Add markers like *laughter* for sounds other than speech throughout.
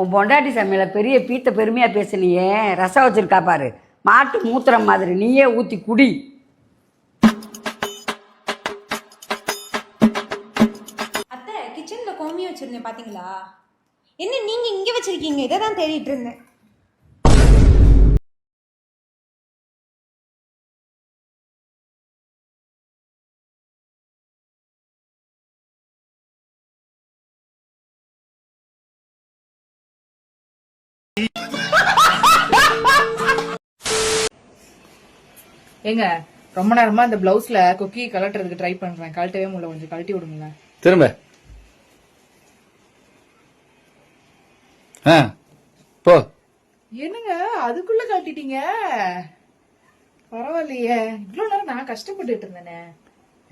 உன் பொண்டாட்டி சமையல பெரிய பீத்த பெருமையாக பேசுனியே. ரசம் வச்சிருக்கா பாரு. மாட்டு மூத்திரம் மாதிரி. நீயே ஊற்றி குடி. அத்தை கிச்சன்ல கோமி வச்சிருந்தேன் பாத்தீங்களா? என்ன நீங்க இங்க வச்சிருக்கீங்க? இதை தான் தேடிட்டு இருந்தேன். ஏங்க ரொம்ப நேரமா இந்த பிளவுஸ்ல கொக்கி கலட்டுறதுக்கு ட்ரை பண்றேன். கழட்டவே முடியல கொஞ்சம் கழட்டி விடுங்களேன். திரும்ப. ஆ போ. என்னங்க அதுக்குள்ள கழட்டிட்டீங்க? பரவாயில்லையே. இவ்வளவு நேரம் நான் கஷ்டப்பட்டுட்டு இருந்தேனே.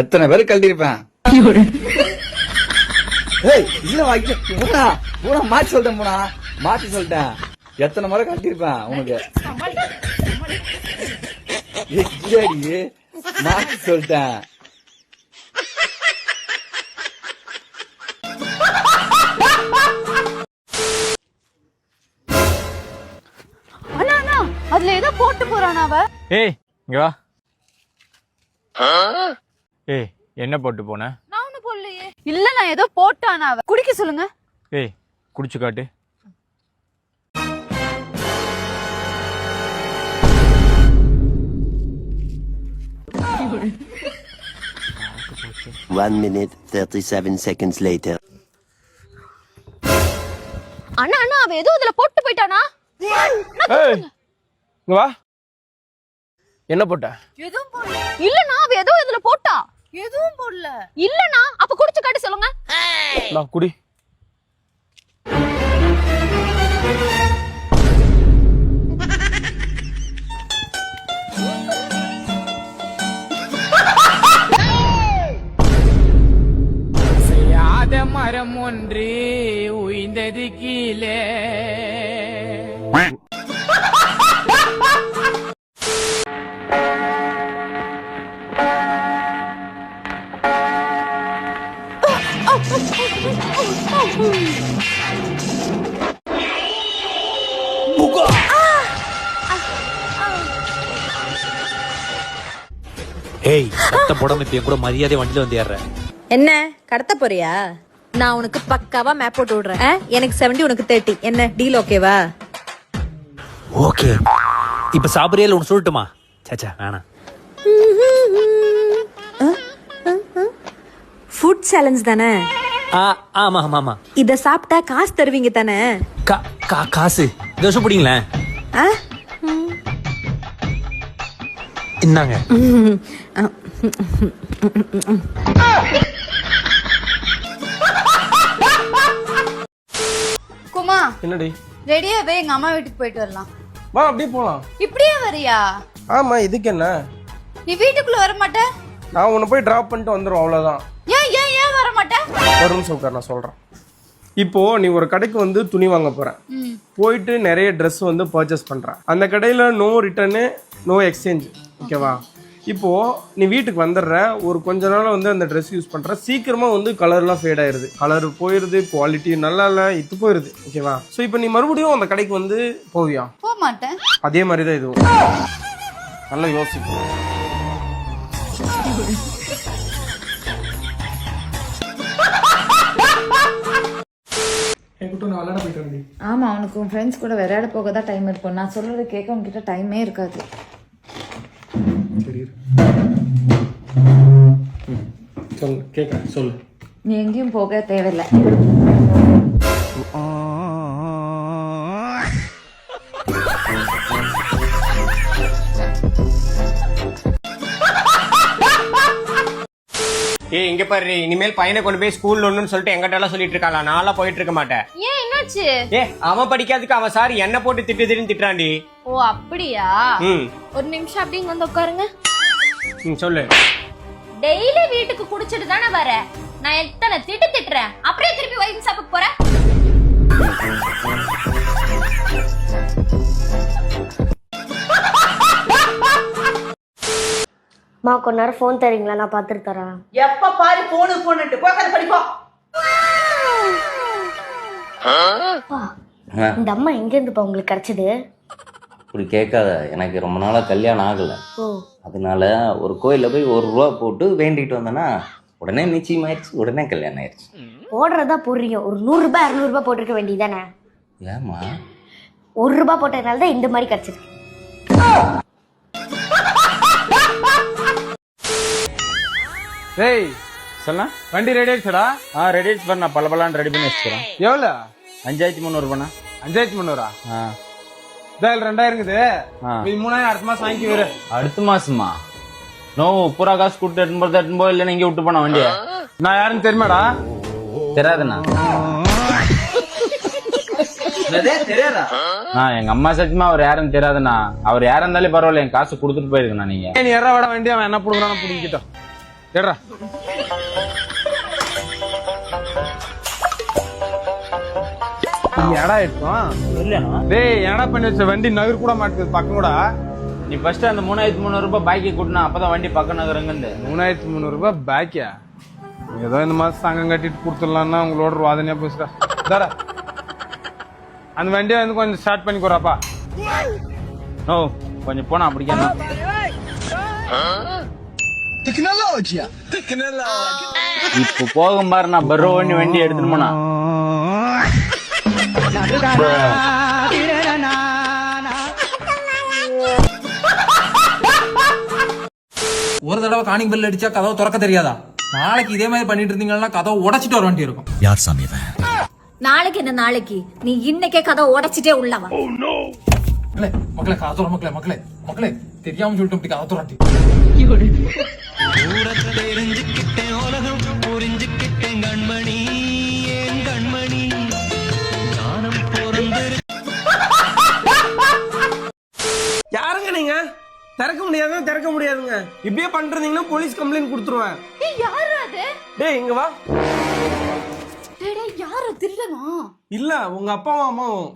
எத்தனை பேர் கழட்டிருப்பேன் ஏய் இல்ல வா இங்க போடா. போடா மாத்தி சொல்லிட்டேன் போடா. மாத்தி சொல்லிட்டேன். எத்தனை முறை கழட்டிருப்பேன் உனக்கு ஏய், இல்லடி. மாத்தி சொல்லிட்டேன். அதுல ஏதோ போட்டு போறானா அவ? ஏய் இங்க வா. ஏய் என்ன போட்டு போன? நான் ஒண்ணு போடலையே. இல்ல நான் ஏதோ போட்டானா அவ? குடிக்க சொல்லுங்க. ஏய் குடிச்சு காட்டு. One minute, 37 seconds later. அண்ணா அண்ணா அவ ஏதோ அதுல போட்டு போயிட்டானா? ஏய் இங்க வா. என்ன போட்ட? எதுவும் போடல. இல்லண்ணா அவ ஏதோ இதுல போட்டா. எதுவும் போடல. இல்லண்ணா அப்ப குடிச்சு காட்டி சொல்லுங்க. நான் குடி. கீழே ஏய் சத்த போடாம இப்ப என் கூட மரியாதை வண்டியில வந்து ஏறுற. என்ன கடத்த போறியா? நான் உனக்கு பக்காவா மேப் போட்டு விடுறேன்? எனக்கு 70 உனக்கு தேர்ட்டி என்ன? டீல் ஓகேவா ஓகே இப்ப சாப்பிடுறியா உனக்கு சொல்லட்டுமா? சேச்சா வேணாம். ஃபுட் சேலஞ்ச் தானே? ஆ ஆமா ஆமா ஆமா. இத சாப்பிட்டா காசு தருவீங்க தானே? கா கா காசு. வருஷம் பிடிங்களேன் ஆ? இந்தாங்க. குமா என்னடி ரெடியாவே எங்க அம்மா வீட்டுக்கு போயிட்டு வரலாம். வா அப்படியே போலாம். இப்படியே வரியா? ஆமா இதுக்கு என்ன? நீ வீட்டுக்குள்ள வர மாட்ட நான் உன்னை போய் டிராப் பண்ணிட்டு வந்துடும் அவ்வளவுதான். ஏன் ஏன் ஏன் வர மாட்ட ஒரு நிமிஷம் உட்கார் நான் சொல்றேன். இப்போ நீ ஒரு கடைக்கு வந்து துணி வாங்க போற. போயிட்டு நிறைய Dress வந்து பர்ச்சேஸ் பண்ற. அந்த கடையில நோ ரிட்டர்னு நோ எக்ஸ்சேஞ்ச் ஓகேவா இப்போ நீ வீட்டுக்கு வந்துடுற ஒரு கொஞ்ச நாள் வந்து அந்த Dress யூஸ் பண்ற சீக்கிரமா வந்து கலர்லாம் ஃபேட் ஆயிருது. கலர் போயிருது குவாலிட்டி நல்லா இல்ல இது போயிருது ஓகேவா ஸோ இப்போ நீ மறுபடியும் அந்த கடைக்கு வந்து போவியா? போக மாட்டேன் அதே மாதிரி தான் இதுவும். நல்லா யோசிக்கும் ஆமா அவனுக்கு உன் ஃப்ரெண்ட்ஸ் கூட விளையாட போக தான் டைம் இருக்கும். நான் சொல்றது கேட்க உன்கிட்ட டைமே இருக்காது. சொல்லு கேட்குறேன் சொல்லு நீ எங்கேயும் போக தேவையில்லை ஏய் இங்க பாரு இனிமேல் பையனை கொண்டு போய் ஸ்கூல்ல ஒண்ணுன்னு சொல்லிட்டு எங்கிட்ட எல்லாம் சொல்லிட்டு இருக்காளா? நான்லாம் போயிட்டு இருக்க மாட்டேன். ஏன் என்னாச்சு? ஏ அவன் படிக்காததுக்கு அவன் சார் என்ன போட்டு திட்டு திட்டுன்னு திட்டுறாண்டி ஓ அப்படியா? ம். ஒரு நிமிஷம் அப்படிங்க வந்து உட்காருங்க. ம், சொல்லு. டெய்லி வீட்டுக்கு குடிச்சிட்டு தானே வர? நான் எத்தனை திட்டு திட்டுறேன்? அப்படியே திருப்பி ஒயின் சாப்பிட்டு போறேன் மா கொஞ்ச நேரம் ஃபோன் தரீங்களா? நான் பார்த்துட்டு தரேன். எப்ப பாரு போனு போனுட்டு போக்காத படிப்போம். இந்த அம்மா எங்கேருந்துப்பா உங்களுக்கு கிடைச்சது? இப்படி கேட்காத. எனக்கு ரொம்ப நாளாக கல்யாணம் ஆகலை. ஓ. அதனால ஒரு கோயிலில் போய் ஒரு ரூபா போட்டு வேண்டிட்டு வந்தேன்னா உடனே நிச்சயம் ஆயிடுச்சு உடனே கல்யாணம் ஆயிடுச்சு. போடுறதா போடுறீங்க. ஒரு நூறுரூபா இரநூறுபா போட்டிருக்க வேண்டியதானே ஏமா ஒரு ரூபா போட்டதுனால தான் இந்த மாதிரி கிடைச்சிருக்கு. டேய் சொல்ல. வண்டி ரெடி ஆயிடுச்சடா. ஆ ரெடி ஆயிடுச்சு நான் பல ரெடி பண்ணி வச்சுக்கிறேன். எவ்வளோ? அஞ்சாயிரத்தி முந்நூறு பண்ணா அஞ்சாயிரத்தி முந்நூறா? ஆ. இதில் ரெண்டாயிரம் இருக்குது. மூணாயிரம் அடுத்த மாதம் வாங்கி வரு அடுத்த மாசமா? நோ பூரா காசு கொடுத்து எடுத்து போறது எடுத்து போய் இல்லைன்னா இங்கே விட்டு போன வண்டிய. நான் யாருன்னு தெரியுமாடா? தெரியாதுண்ணா. தெரியாதா? எங்க அம்மா சத்தியமா அவர் யாருன்னு தெரியாதுண்ணா. அவர் யாரா இருந்தாலும் பரவாயில்ல என் காசு கொடுத்துட்டு போயிருக்கண்ணா நீங்க. நீ எற விட வேண்டிய அவன் என்ன பிடுங்குறான்னு பிடிக்கிட்டோம் எடுறா எடா எடுத்தோம் டேய் எடா பண்ணி வச்ச? வண்டி நகர் கூட மாட்டுது பக்கம் கூட நீ ஃபர்ஸ்ட் அந்த மூணாயிரத்தி முந்நூறு ரூபாய் பாக்கி கூட்டினா அப்பதான் வண்டி பக்கம் நகருங்க மூணாயிரத்தி முந்நூறுபா பேக்கியா ஏதோ இந்த மாதம் சங்கம் கட்டிட்டு கொடுத்துடலான்னா உங்களோட வாதனையா போச்சுடா. தர அந்த வண்டியை வந்து கொஞ்சம் ஸ்டார்ட் பண்ணி ஓ கொஞ்சம் போனா அப்படிக்கா இப்போ போகும் பாரு நான் வண்டி வண்டி எடுத்துட்டு போனா. *laughs* ஒரு தடவை காணிங் பெல் அடிச்சா கதவை திறக்க தெரியாதா? நாளைக்கு இதே மாதிரி பண்ணிட்டு இருந்தீங்கன்னா கதவை உடைச்சிட்டு வர வேண்டி இருக்கும் யார் சாமி நாளைக்கு என்ன நாளைக்கு? நீ இன்னைக்கே கதை உடைச்சிட்டே உள்ளவா மக்களே மக்களே கதை துற மக்களே மக்களே மக்களே தெரியாம சொல்லிட்டு இப்படி கதை துறாட்டி திறக்க முடியாதுங்க திறக்க முடியாதுங்க. இப்படியே பண்றீங்கன்னா போலீஸ் கம்ப்ளைண்ட் கொடுத்துருவேன். யாரு அது? டேய் இங்க வா. யாரு திருடனா இல்ல உங்க அப்பாவும் அம்மாவும்.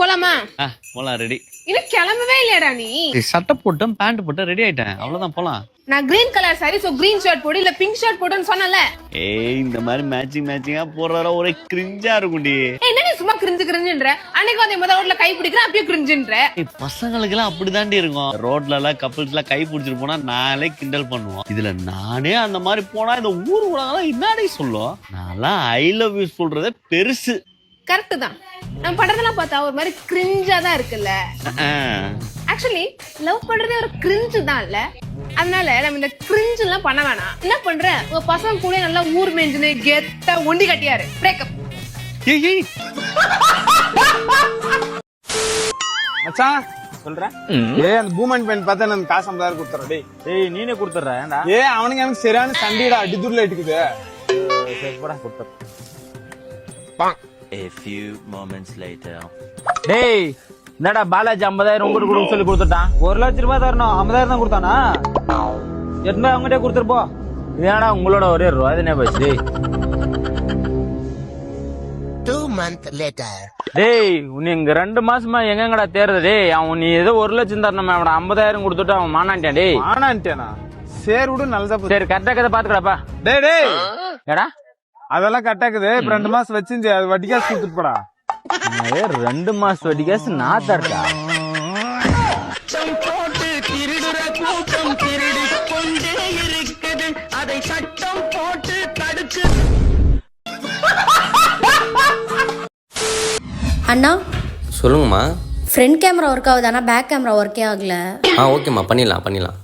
போலாமா? போலாம் ரெடி இன்னும் கிளம்பவே இல்லையாடா நீ. சட்டை போட்டேன் பேண்ட் போட்டேன் ரெடி ஆயிட்டேன். அவ்வளவுதான் போலாம். நான் green colour sari so green shirt போடு இல்ல பிங்க் ஷர்ட் போடுன்னு சொன்னல ஏய் இந்த மாதிரி மேட்சிங் மேட்சிங்கா போடுறதா ஒரே கிரிஞ்சா இருக்கும்டி என்ன நீ சும்மா கிரிஞ்சு கிரிஞ்சுன்ற அன்னைக்கு வந்து முத ரோட்ல கை பிடிக்கிற அப்பயே கிரிஞ்சுன்ற ஏய், பசங்களுக்கெல்லாம் அப்படிதாண்டி இருக்கும். ரோட்ல எல்லாம் கப்பிள்ஸ் எல்லாம் கை பிடிச்சிட்டு போனா நாளே கிண்டல் பண்ணுவோம். இதுல நானே அந்த மாதிரி போனா இந்த ஊர் உலகம் என்னடி சொல்லும்? நான்லாம் ஐ லவ் யூ சொல்றதே பெருசு. கரெக்ட் தான். நம்ம பண்றதெல்லாம் பார்த்தா ஒரு மாதிரி கிரிஞ்சா தான் இருக்குல்ல. ஆக்சுவலி லவ் பண்றதே ஒரு கிரிஞ்சு தான் இல்ல. அதனால நம்ம இந்த கிரிஞ்சு எல்லாம் பண்ண வேணாம். என்ன பண்ற? உங்க பசங்க கூட நல்லா ஊர் மேஞ்சுன்னு கெத்த ஒண்டி கட்டியாரு. பிரேக்கப் ஏய், ஏய். மச்சான் சொல்றேன்? ஏ அந்த பூமன் பெண் பார்த்தா நான் காசு ஐம்பதாயிரம் கொடுத்துறேன் டேய். ஏய் நீனே கொடுத்துட்ற ஏன்டா? ஏ அவனுக்கு எனக்கு சரியான சண்டைடா அடிதுள்ள இட்டுக்குது. சரி போடா A few moments later. டேய் என்னடா பாலாஜி ஐம்பதாயிரம் உங்களுக்கு கொடுக்க சொல்லி கொடுத்துட்டான்? ஒரு லட்ச ரூபாய் தரணும் ஐம்பதாயிரம் தான் கொடுத்தானா? எட்நூறு அவங்ககிட்ட கொடுத்துட்டு போ. ஏடா உங்களோட ஒரே ரூபா? அதுனே போச்சு? டேய் Two months later. டேய் உன்னை இங்க ரெண்டு மாசமா எங்கங்கடா தேர்றது டேய் அவன் நீ ஏதோ ஒரு லட்சம் தரணும் அவன் ஐம்பதாயிரம் கொடுத்துட்டு அவன் மானான்ட்டான் டேய்? ஆனான்ட்டேனா சரி விடு நல்லதா போச்சு சரி கரெக்டா கதை பாத்துக்கடாப்பா டேய் டேய். ஏடா? அதெல்லாம் கட்டாக்குது இப்ப ரெண்டு மாசம் வச்சிருந்து அது வட்டி காசு கொடுத்துட்டு போடா. ரெண்டு மாசம் வட்டி காசு நான் தரட்டா அண்ணா சொல்லுங்கம்மா. ஃப்ரண்ட் கேமரா ஒர்க் ஆகுது ஆனா பேக் கேமரா ஒர்க்கே ஆகல. ஆ ஓகேம்மா. பண்ணிடலாம் பண்ணிடலாம்.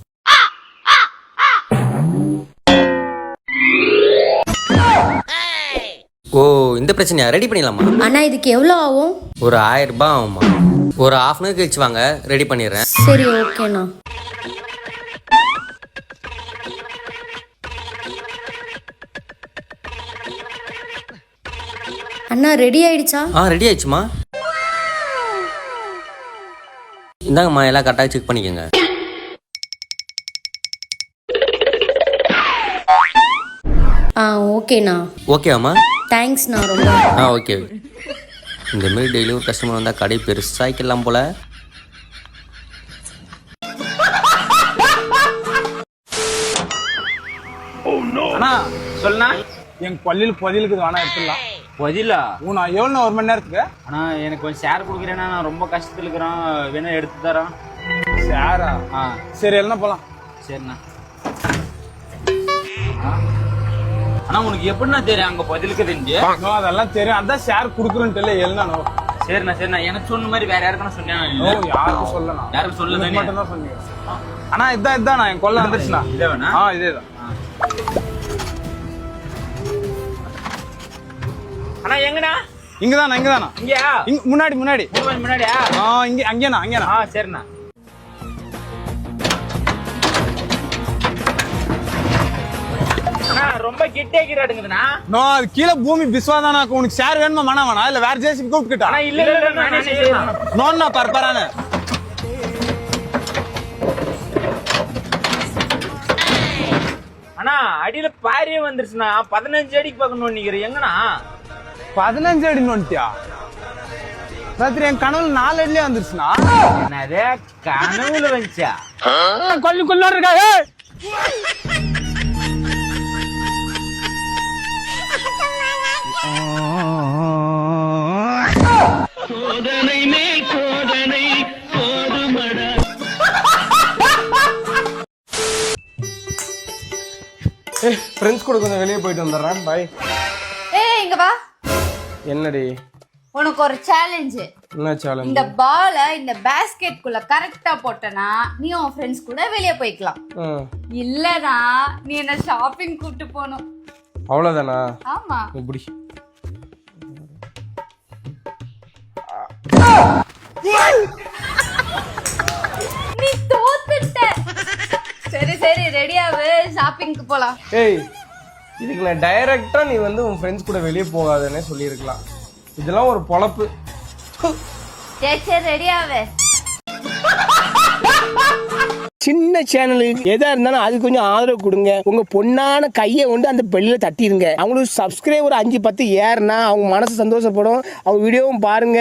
ஓ இந்த பிரச்சனையா? ரெடி பண்ணிடலாமா? அண்ணா இதுக்கு எவ்வளோ ஆகும்? ஒரு ஆயிரம் ரூபாய் ஆகும்மா. ஒரு ஹாஃப் அன் கழிச்சு வாங்க ரெடி பண்ணிடுறேன். சரி ஓகேண்ணா. அண்ணா ரெடி ஆயிடுச்சா? ஆ ரெடி ஆயிடுச்சுமா. இந்தாங்கம்மா எல்லாம் கரெக்டாக செக் பண்ணிக்கோங்க. ஆ ஓகேண்ணா. ஓகேவாம்மா? தேங்க்ஸ்ண்ணா ரொம்ப ஆ ஓகே இந்த மாதிரி டெய்லி ஒரு கஸ்டமர் வந்தால் கடை பெருசாக்கலாம் போல். அண்ணா சொல்லுண்ணா. எங்க பள்ளியில் பதிலுக்கு வேணா எடுத்துடலாம். பதிலா? உன் நான் எவ்வளோ ஒரு மணி நேரத்துக்கு? அண்ணா எனக்கு கொஞ்சம் ஷேர் கொடுக்குறேன்னா நான் ரொம்ப கஷ்டத்தில் இருக்கிறேன் வேணா எடுத்து தரேன் ஷேரா ஆ? சரி எல்லாம் போகலாம் சரிண்ணா. ஆ. அண்ணா உனக்கு எப்படிண்ணா தெரியும் அங்க பதிலுக்கு தெரிஞ்சு அதெல்லாம் தெரியும். அதான் ஷேர் குடுக்குறேன்ட்டு எழுதானோ சரிண்ணா சரிண்ணா. எனக்கு சொன்ன மாதிரி வேற யாருக்குன்னா சொன்னேன் ஓ யாருக்கும் சொல்லலாம். யாருக்கும் சொல்ல தானே? மட்டும் தான் சொன்னீங்க அண்ணா இதான் இதான் நான். என் கொல்ல வந்துருச்சுண்ணா. இதே வேணா? ஆ இதே தான். அண்ணா எங்கண்ணா? இங்கதானா இங்கதானா இங்கயா? இங்க முன்னாடி. முன்னாடி முன்னாடியா? ஆ இங்க அங்கேண்ணா அங்கேண்ணா. ஆ சரிண்ணா. ரொம்ப கிட்டே கிராடுங்குதுண்ணா நோ அது கீழே பூமி பிஸ்வாதானா உனக்கு ஷேர் வேணுமா வேணா வேணா இல்ல வேற ஜேசிபி கூப்பிட்டுட்டா அண்ணா இல்ல இல்ல நானே செய்யறேன் நோன்னா அண்ணா. அடியில பாரியே வந்துருச்சுண்ணா. பதினஞ்சு அடிக்கு பார்க்கணும் நிக்கிறேன் எங்கண்ணா? பதினஞ்சு அடி நோண்டியா ராத்திரி என் கனவுல நாலு அடிலே வந்துருச்சுண்ணா. என்னதே? கனவுல வந்துச்சா? கொல்லு கொல்லு இருக்கா? ஏய் ஏய் ஃப்ரெண்ட்ஸ் கூட கொஞ்சம் வெளியே போயிட்டு வந்துடுறேன் பாய் ஏய் இங்க வா. என்னடி? உனக்கு ஒரு சேலஞ்சு என்ன சேலஞ்ச் இந்த பால இந்த பேஸ்கெட் குள்ள கரெக்டா போட்டனா நீ உன் ஃப்ரெண்ட்ஸ் கூட வெளியே போய்க்கலாம். இல்லனா நீ என்ன ஷாப்பிங் கூட்டு போகணும். அவ்வளோதானா ஆமா. இப்படி நீ தோத்துட்ட. சரி சரி ரெடியாவு ஷாப்பிங்க்கு போலாம். ஏய் இதுக்கு நான் டைரக்டா நீ வந்து உன் ஃப்ரெண்ட்ஸ் கூட வெளியே போகாதன்னே சொல்லியிருக்கலாம். இதெல்லாம் ஒரு பொழப்பு. சரி சரி ரெடியாவு சின்ன சேனலுக்கு எதா இருந்தாலும் அது கொஞ்சம் ஆதரவு கொடுங்க. உங்க பொண்ணான கையை கொண்டு அந்த பெல்லில தட்டிடுங்க அவங்களுக்கு சப்ஸ்கிரைபர் அஞ்சு பத்து ஏறுனா அவங்க மனசு சந்தோஷப்படும். அவங்க வீடியோவும் பாருங்க.